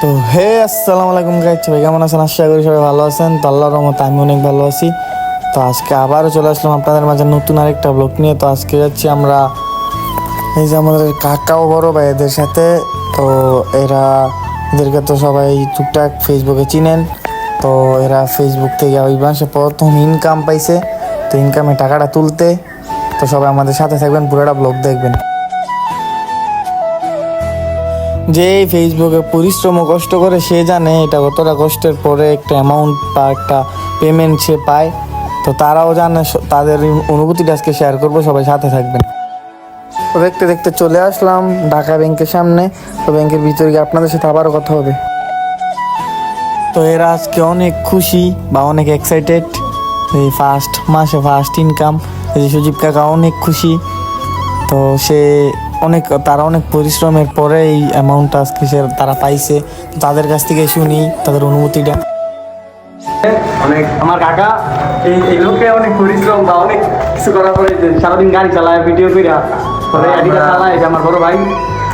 তো হে, আসসালামু আলাইকুম গাইজ সবাই কেমন আছেন? আশা করি সবাই ভালো আছেন। তো আল্লাহর রহমতে আমি অনেক ভালো আছি। তো আজকে আবারও চলে আসলাম আপনাদের মাঝে নতুন আরেকটা ব্লগ নিয়ে। তো আজকে যাচ্ছি আমরা এই যে আমাদের কাকা বড় ভাইদের সাথে। তো এরা, এদেরকে তো সবাই টুকটাক ফেসবুকে চিনেন। তো এরা ফেসবুক থেকে ওই মাসে প্রথম ইনকাম পাইছে। তো ইনকামে টাকাটা তুলতে। তো সবাই আমাদের সাথে থাকবেন, পুরোটা ব্লগ দেখবেন। যে ফেসবুকে পরিশ্রম কষ্ট করে, সে জানে এটা কতটা কষ্টের। পরে একটা অ্যামাউন্ট বা একটা পেমেন্ট সে পায়। তো তারাও জানে তাদের অনুভূতিটা আজকে শেয়ার করব, সবাই সাথে থাকবেন। তো দেখতে দেখতে চলে আসলাম ঢাকা ব্যাংকের সামনে। তো ব্যাংকের ভিতরে গিয়ে আপনাদের সাথে আবারও কথা হবে। তো এরা আজকে অনেক খুশি বা অনেক এক্সাইটেড এই ফার্স্ট মাসে ফার্স্ট ইনকাম এই যে সুজীব কাকা অনেক খুশি। তো সে অনেক তারা অনেক পরিশ্রমের পরে এই অ্যামাউন্টটা আজকে সে তারা পাইছে। তাদের কাছ থেকে শুনি তাদের অনুভূতিটা। অনেক আমার কাকা এই এই লোকে অনেক পরিশ্রম বা অনেক কিছু করার পরে সারাদিন গাড়ি চালায় ভিডিও কইরা পরে এডিটা চালায় আমার বড় ভাই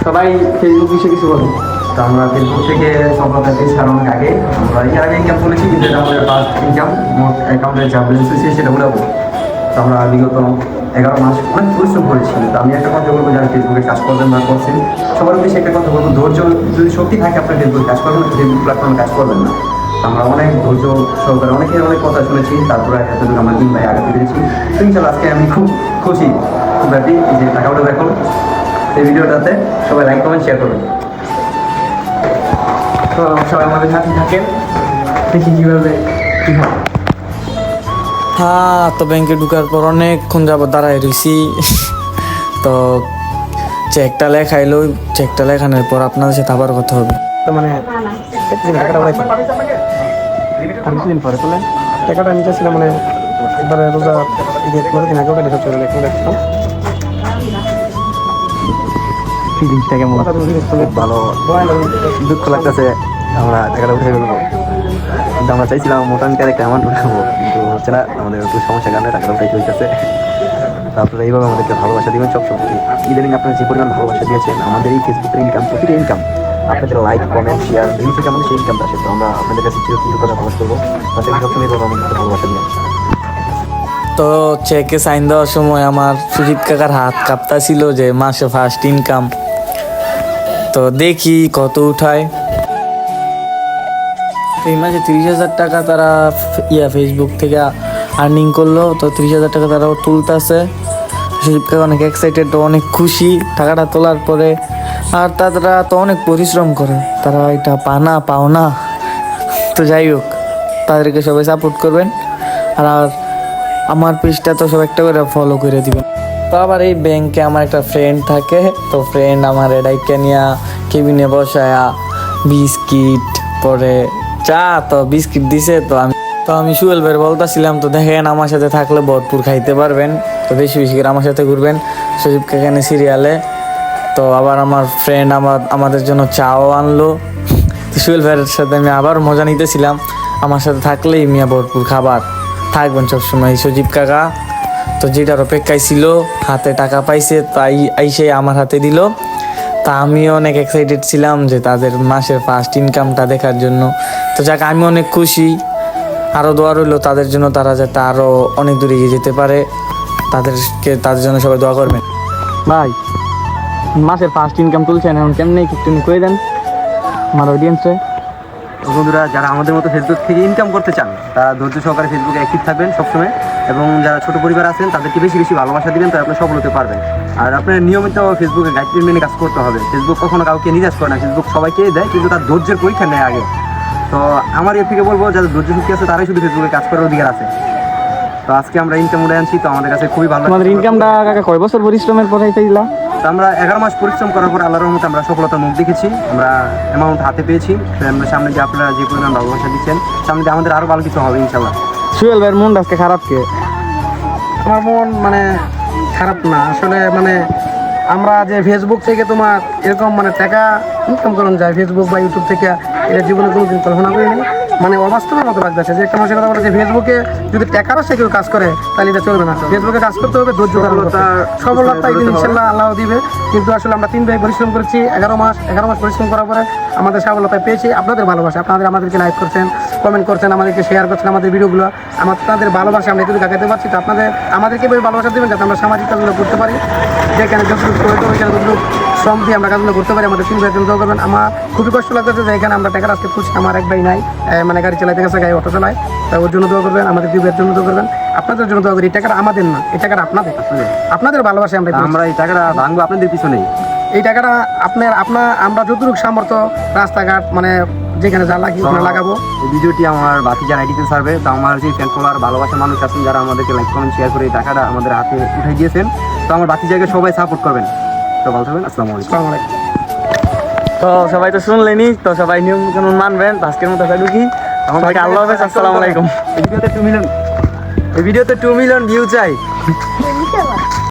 সবাই ফেসবুক বিষয়ে কিছু বলে। তো আমরা ফেসবুক থেকে সম্পর্কে পেয়েছি কারণ অনেক আগে। আমরা এর আগে ইনকাম করেছি কিন্তু এটা আমাদের ফার্স্ট ইনকাম মোট অ্যাকাউন্টে যা ব্যালেন্স হয়েছে সেটা বলাবো আমরা বিগত এগারো মাস অনেক পরিশ্রম করেছি। তো আমি একটা কথা বলব যারা ফেসবুকে কাজ করবেন না করছেন, সবার বেশি একটা কথা বলব, ধৈর্য যদি শক্তি থাকে আপনার ফেসবুকে কাজ করবেন ফেসবুক প্ল্যাটফর্মে কাজ করবেন না। আমরা অনেক ধৈর্য সহকারে অনেকের অনেক কথা শুনেছি, তারপরে এতটুকু আমরা তিন ভাই আগাতে পেরেছি। তো আজকে আমি খুব খুশি, খুব হ্যাপি যে টাকাটা দেখুন এই ভিডিওটাতে সবাই লাইক কমেন্ট শেয়ার করবেন। তো সবাই আমাদের সাথে থাকেন, দেখি কীভাবে কী হয়। হ্যাঁ তো ব্যাংকে ঢুকার পর অনেকক্ষণ যাব দাঁড়ায় রয়েছি তো চেকটা লেখাইলো। চেকটা লেখানোর পর আপনাদের সাথে আবার কথা হবে। তো মানে টাকাটা আর কিছুদিন পরে বললেন টাকাটা নিতেছিলাম মানে একবারে রোজা ঈদের পরের দিন আগে ওটা চলে লেখা রাখতাম ফিলিংসটা কেমন? ভালো। দুঃখ লাগতেছে আমরা টাকাটা উঠে ফেলব। কিন্তু আমরা চাইছিলাম মোটামুটি একটা অ্যামাউন্ট উঠাবো। হচ্ছে না, আমাদের একটু সমস্যা কারণে টাকাটা উঠাইতে হইতেছে তারপরে এইভাবে আমাদেরকে ভালোবাসা দিবেন সবসময়। ইদানিং আপনারা যে পরিমাণ ভালোবাসা দিয়েছেন, আমাদের এই ফেসবুকের ইনকাম প্রতিটা ইনকাম আপনাদের লাইক কমেন্ট শেয়ার এই থেকে আমাদের সেই ইনকামটা আসে, তো আমরা আপনাদের কাছে চিরকৃত কথা প্রকাশ করব। তাদের সবসময় এইভাবে আমাদের ভালোবাসা দিবেন তো চেকে সাইন দেওয়ার সময় আমার সুজিত কাকার হাত কাঁপতা ছিল যে মাসে ফার্স্ট ইনকাম তো দেখি কত উঠায়। এই মাসে তিরিশ হাজার টাকা তারা ইয়া ফেসবুক থেকে আর্নিং করল, তো তিরিশ হাজার টাকা তারা তুলতেছে। কাকা অনেক এক্সাইটেড অনেক খুশি। টাকাটা তোলার পরে আর তারা তো অনেক পরিশ্রম করে। তারা এটা পানা পাও না তো যাই হোক, তাদেরকে সবাই সাপোর্ট করবেন। আর আমার পেজটা তো সব একটা করে ফলো করে দিবেন। তো আবার এই ব্যাংকে আমার একটা ফ্রেন্ড থাকে, তো ফ্রেন্ড আমার এটাইকে নিয়ে কেবিনে বসায়া বিস্কিট, পরে চা তো বিস্কিট দিছে, তো আমি তো আমি সুয়েল ভাই বলতেছিলাম, তো দেখেন আমার সাথে থাকলে ভরপুর খাইতে পারবেন, তো বেশি বেশি করে আমার সাথে ঘুরবেন। সজীব এখানে সিরিয়ালে তো আবার আমার ফ্রেন্ড আমার আমাদের জন্য চাও আনলো। তো সুয়েল ভাইয়ের সাথে আমি আবার মজা নিতেছিলাম। আমার সাথে থাকলেই মিয়া ভরপুর খাবার। থাকবেন সবসময় সজীব কাকা। তো যেটার অপেক্ষায় ছিল, হাতে টাকা পাইছে, তাই আইসে আমার হাতে দিল। তা আমিও অনেক এক্সাইটেড ছিলাম যে তাদের মাসের ফার্স্ট ইনকামটা দেখার জন্য। তো যাক আমি অনেক খুশি। আরও দোয়া রইল তাদের জন্য, তারা যাতে আরও অনেক দূরে এগিয়ে যেতে পারে। তাদেরকে, তাদের জন্য সবাই দোয়া করবেন। ভাই, মাসের ফার্স্ট ইনকাম তুলছেন, এখন কেমনে একটু করে দেন? আমার অডিয়েন্সে বন্ধুরা, যারা আমাদের মতো ফেসবুক থেকে ইনকাম করতে চান, তারা ধৈর্য সহকারে ফেসবুকে অ্যাক্টিভ থাকবেন সবসময়। এবং যারা ছোট পরিবার আছেন, তাদেরকে বেশি বেশি ভালোবাসা দিবেন, তারা আপনি সফল হতে পারবেন। আর আপনার নিয়মিত ফেসবুকে গাইডলাইন মেনে কাজ করতে হবে। ফেসবুক কখনো কাউকে নিরাশ করে না ফেসবুক সবাইকে দেয়, কিন্তু তার ধৈর্যের পরীক্ষা নেয় আগে। তো আমার এর থেকে বলব, যাদের ধৈর্য শক্তি আছে, তারাই শুধু ফেসবুকে কাজ করার অধিকার আছে। তো আজকে আমরা ইনকাম উড়ে আনছি, তো আমাদের কাছে খুবই ভালো লাগছে। ইনকামটা কয় বছর পরিশ্রমের পরে পেয়েছিলা তো আমরা এগারো মাস পরিশ্রম করার পর আল্লাহর রহমতে আমরা সফলতার মুখ দেখেছি। আমরা অ্যামাউন্ট হাতে পেয়েছি। আমরা সামনে যে আপনারা যে পরিমাণ ভালোবাসা দিচ্ছেন সামনে আমাদের আরও ভালো কিছু হবে ইনশাল্লাহ সুয়েল ভাইয়ের মনটা আজকে খারাপ কে? আমার মন মানে খারাপ না। আসলে মানে আমরা যে ফেসবুক থেকে তোমার এরকম মানে টাকা ইনকাম করানো যায় ফেসবুক বা ইউটিউব থেকে এটা জীবনে কোনোদিন কল্পনা করিনি। মানে অবাস্তবের মতো লাগতেছে যে একটা মানুষের কথা বলে যে ফেসবুকে যদি টাকার সে কেউ কাজ করে তাহলে এটা চলবে না। ফেসবুকে কাজ করতে হবে ধৈর্য সফলতা ইনশাল্লাহ আল্লাহ দিবে। কিন্তু আসলে আমরা তিন ভাই পরিশ্রম করেছি এগারো মাস এগারো মাস পরিশ্রম করার পরে আমাদের সফলতা পেয়েছি। আপনাদের ভালোবাসা আপনাদের আমাদেরকে লাইক করছেন কমেন্ট করছেন আমাদেরকে শেয়ার করছেন আমাদের ভিডিওগুলো। আমার আপনাদের ভালোবাসা আমরা একটু দেখাতে পারছি তো আপনাদের আমাদেরকে ভালোবাসা দেবেন যাতে আমরা সামাজিক কাজগুলো করতে পারি। যেখানে যতটুকু ওইখানে যতটুকু শ্রম দিয়ে আমরা কাজগুলো করতে পারি আমাদের জন্য দোয়া করবেন আমার খুবই কষ্ট লাগতেছে যে এখানে আমরা টাকা আজকে খুঁজছি আমার এক ভাই নাই মানে গাড়ি চালাইতে গেছে গাড়ি অটো চালায়। তাই ওর জন্য দোয়া করবেন আমাদের দুই ভাইয়ের জন্য দোয়া করবেন। আপনাদের জন্য দোয়া করি এই টাকাটা আমাদের না এই টাকাটা আপনাদের। আপনাদের ভালোবাসা আমরা আমরা এই টাকাটা ভাঙবো আপনাদের পিছনেই। এই টাকাটা আপনার আপনার আমরা যতটুকু সামর্থ্য রাস্তাঘাট মানে যেখানে যা লাগি ওখানে লাগাবো। এই ভিডিওটি আমার বাকি যারা এডিটিং সার্ভে তো আমার যে ফ্যান ফলোয়ার ভালোবাসা মানুষ আছেন যারা আমাদেরকে লাইক কমেন্ট শেয়ার করে এই টাকাটা আমাদের হাতে উঠে দিয়েছেন তো আমার বাকি জায়গায় সবাই সাপোর্ট করবেন। তো ভালো থাকবেন আসসালামু আলাইকুম। আসসালামু আলাইকুম। তো সবাই তো শুনলেনি তো সবাই নিয়ম কানুন মানবেন আজকের মতো ঢুকি আল্লাহ হাফেজ আসসালামু আলাইকুম। এই ভিডিওতে টু মিলিয়ন এই ভিডিওতে টু মিলিয়ন ভিউ চাই।